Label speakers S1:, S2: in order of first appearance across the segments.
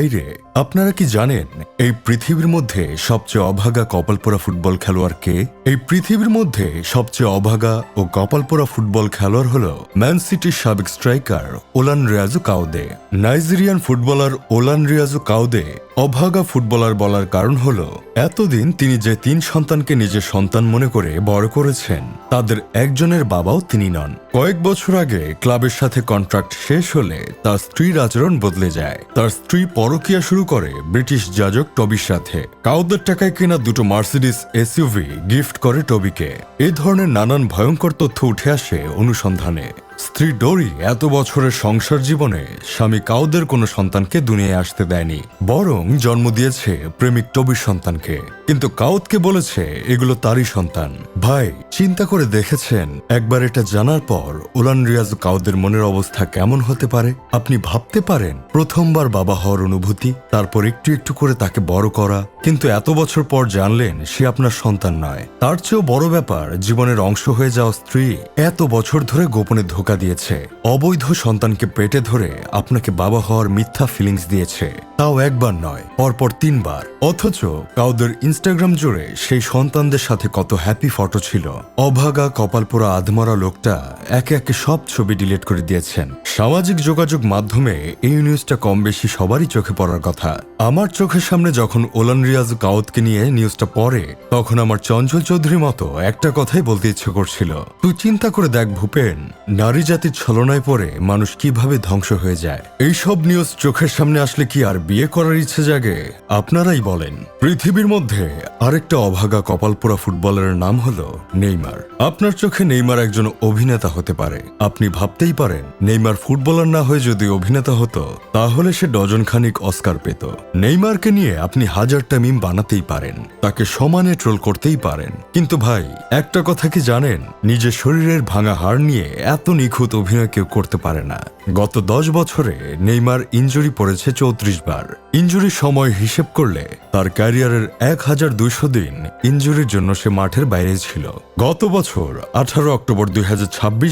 S1: 入れ。আপনারা কি জানেন এই পৃথিবীর মধ্যে সবচেয়ে অভাগা কপালপোড়া ফুটবল খেলোয়াড় কে? এই পৃথিবীর মধ্যে সবচেয়ে অভাগা ও কপালপোড়া ফুটবল খেলোয়াড় হল ম্যান সিটির সাবেক স্ট্রাইকার ওলান রিয়াজু কাউদে। নাইজেরিয়ান ফুটবলার ওলান রিয়াজু কাউদে অভাগা ফুটবলার বলার কারণ হল, এতদিন তিনি যে তিন সন্তানকে নিজের সন্তান মনে করে বড় করেছেন, তাদের একজনের বাবাও তিনি নন। কয়েক বছর আগে ক্লাবের সাথে কন্ট্রাক্ট শেষ হলে তার স্ত্রীর আচরণ বদলে যায়। তার স্ত্রী পরকিয়া শুরু করে ব্রিটিশ যাজক টবির সাথে। কাউদের টাকায় কেনা দুটো মার্সিডিস এসইউভি গিফট করে টবিকে। এ ধরনের নানান ভয়ঙ্কর তথ্য উঠে আসে অনুসন্ধানে। স্ত্রী ডোরি এত বছরের সংসার জীবনে স্বামী কাউদের কোনো সন্তানকে দুনিয়ায় আসতে দেয়নি, বরং জন্ম দিয়েছে প্রেমিক টবির সন্তানকে। কিন্তু কাউদকে বলেছে, এগুলো তারই সন্তান। ভাই, চিন্তা করে দেখেছেন? একবার এটা জানার পর উলান রিয়াজ কাউদের মনের অবস্থা কেমন হতে পারে? আপনি ভাবতে পারেন, প্রথমবার বাবা হওয়ার অনুভূতি, তারপর একটু একটু করে তাকে বড় করা। কিন্তু এত বছর পর জানলেন, সে আপনার সন্তান নয়। তার চেয়েও বড় ব্যাপার, জীবনের অংশ হয়ে যাওয়া স্ত্রী এত বছর ধরে গোপনে ধোকা দিয়েছে। অবৈধ সন্তানকে পেটে ধরে আপনাকে বাবা হওয়ার মিথ্যা ফিলিংস দিয়েছে। তাও একবার নয়, পরপর তিনবার। অথচ কাউদের ইনস্টাগ্রাম জুড়ে সেই সন্তানদের সাথে কত হ্যাপি ফটো ছিল। অভাগা, কপালপোড়া আধমরা লোকটা একে একে সব ছবি ডিলিট করে দিয়েছেন। সামাজিক যোগাযোগ মাধ্যমে এই নিউজটা কম বেশি সবারই চোখে পড়ার কথা। আমার চোখের সামনে যখন ওলান রিয়াজ কাউদকে নিয়ে নিউজটা পড়ে, তখন আমার চঞ্চল চৌধুরী মতো একটা কথাই বলতে ইচ্ছে করছিল। তুই চিন্তা করে দেখ ভূপেন, নারী জাতির ছলনায় পড়ে মানুষ কীভাবে ধ্বংস হয়ে যায়? এইসব নিউজ চোখের সামনে আসলে কি আর বিয়ে করার ইচ্ছে জাগে, আপনারাই বলেন। পৃথিবীর মধ্যে আরেকটা অভাগা কপালপোড়া ফুটবলারের নাম হলো নেইমার। আপনার চোখে নেইমার একজন অভিনেতা হতে পারে। আপনি ভাবতেই পারেন, নেইমার ফুটবলার না হয়ে যদি অভিনেতা হতো, তাহলে সে ডজন খানিক অস্কার পেত। নেইমারকে নিয়ে আপনি হাজারটা মিম বানাতেই পারেন। তাকে সমানে ট্রোল করতেই পারেন। কিন্তু ভাই, একটা কথা কি জানেন? নিজের শরীরের ভাঙা হাড় নিয়ে এত নিখুঁত অভিনয় কেউ করতে পারে না। গত দশ বছরে নেইমার ইঞ্জুরি পড়েছে চৌত্রিশ বার। ইঞ্জুরির সময় হিসেব করলে তার ক্যারিয়ারের এক হাজার দুইশো দিন ইঞ্জুরির জন্য সে মাঠের বাইরে ছিল। গত বছর আঠারো অক্টোবর দুই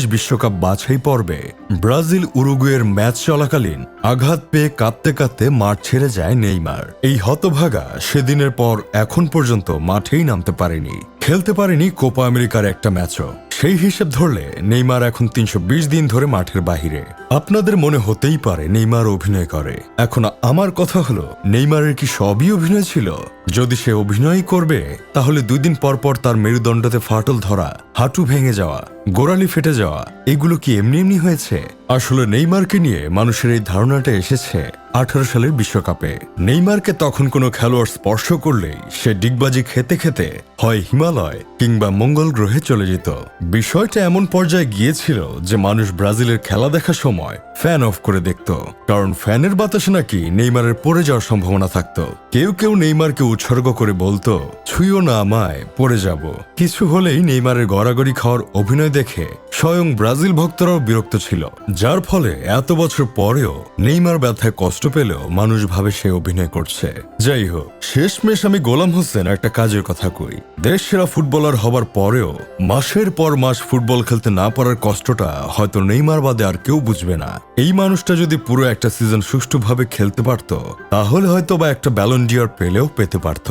S1: বিশ্বকাপ বাছাই পর্বে ব্রাজিল উরুগুয়ের ম্যাচ চলাকালীন আঘাত পেয়ে কাঁদতে কাঁদতে মাঠ ছেড়ে যায় নেইমার। এই হতভাগা সেদিনের পর এখন পর্যন্ত মাঠেই নামতে পারেনি। খেলতে পারেনি কোপা আমেরিকার একটা ম্যাচও। সেই হিসেব ধরলে নেইমার এখন তিনশো বিশ দিন ধরে মাঠের বাহিরে। আপনাদের মনে হতেই পারে নেইমার অভিনয় করে। এখন আমার কথা হলো, নেইমারের কি সবই অভিনয় ছিল? যদি সে অভিনয় করবে, তাহলে দুই দিন পর পর তার মেরুদণ্ডতে ফাটল ধরা হাঁটু ভেঙে যাওয়া, গোড়ালি ফেটে যাওয়া, এগুলো কি এমনি এমনি হয়েছে? আসলে নেইমারকে নিয়ে মানুষের এই ধারণাটা এসেছে আঠারো সালের বিশ্বকাপে। নেইমারকে তখন কোনো খেলোয়াড় স্পর্শ করলেই সে ডিগবাজি খেতে খেতে হয় হিমালয় কিংবা মঙ্গল গ্রহে চলে যেত। বিষয়টা এমন পর্যায়ে গিয়েছিল যে মানুষ ব্রাজিলের খেলা দেখার সময় ফ্যান অফ করে দেখত। কারণ ফ্যানের বাতাসে নাকি নেইমারের পড়ে যাওয়ার সম্ভাবনা থাকতো। কেউ কেউ নেইমারকে উৎসর্গ করে বলতো, ছুঁয়ো না আমায়, পড়ে যাব। কিছু হলেই নেইমারের গড়াগড়ি খাওয়ার অভিনয় দেখে স্বয়ং ব্রাজিল ভক্তরাও বিরক্ত ছিল, যার ফলে এত বছর পরেও নেইমার ব্যথায় কষ্ট পেলেও মানুষ ভাবে সে অভিনয় করছে। যাই হোক, শেষমেশ আমি গোলাম হোসেন একটা কাজের কথা কই। দেশ সেরা ফুটবলার হবার পরেও মাসের পর মাস ফুটবল খেলতে না পারার কষ্টটা হয়তো নেইমার বাদে আর কেউ বুঝবে না। এই মানুষটা যদি পুরো একটা সিজন সুষ্ঠুভাবে খেলতে পারত, তাহলে হয়তো বা একটা ব্যালন্ডিয়ার পেলেও পেতে পারত।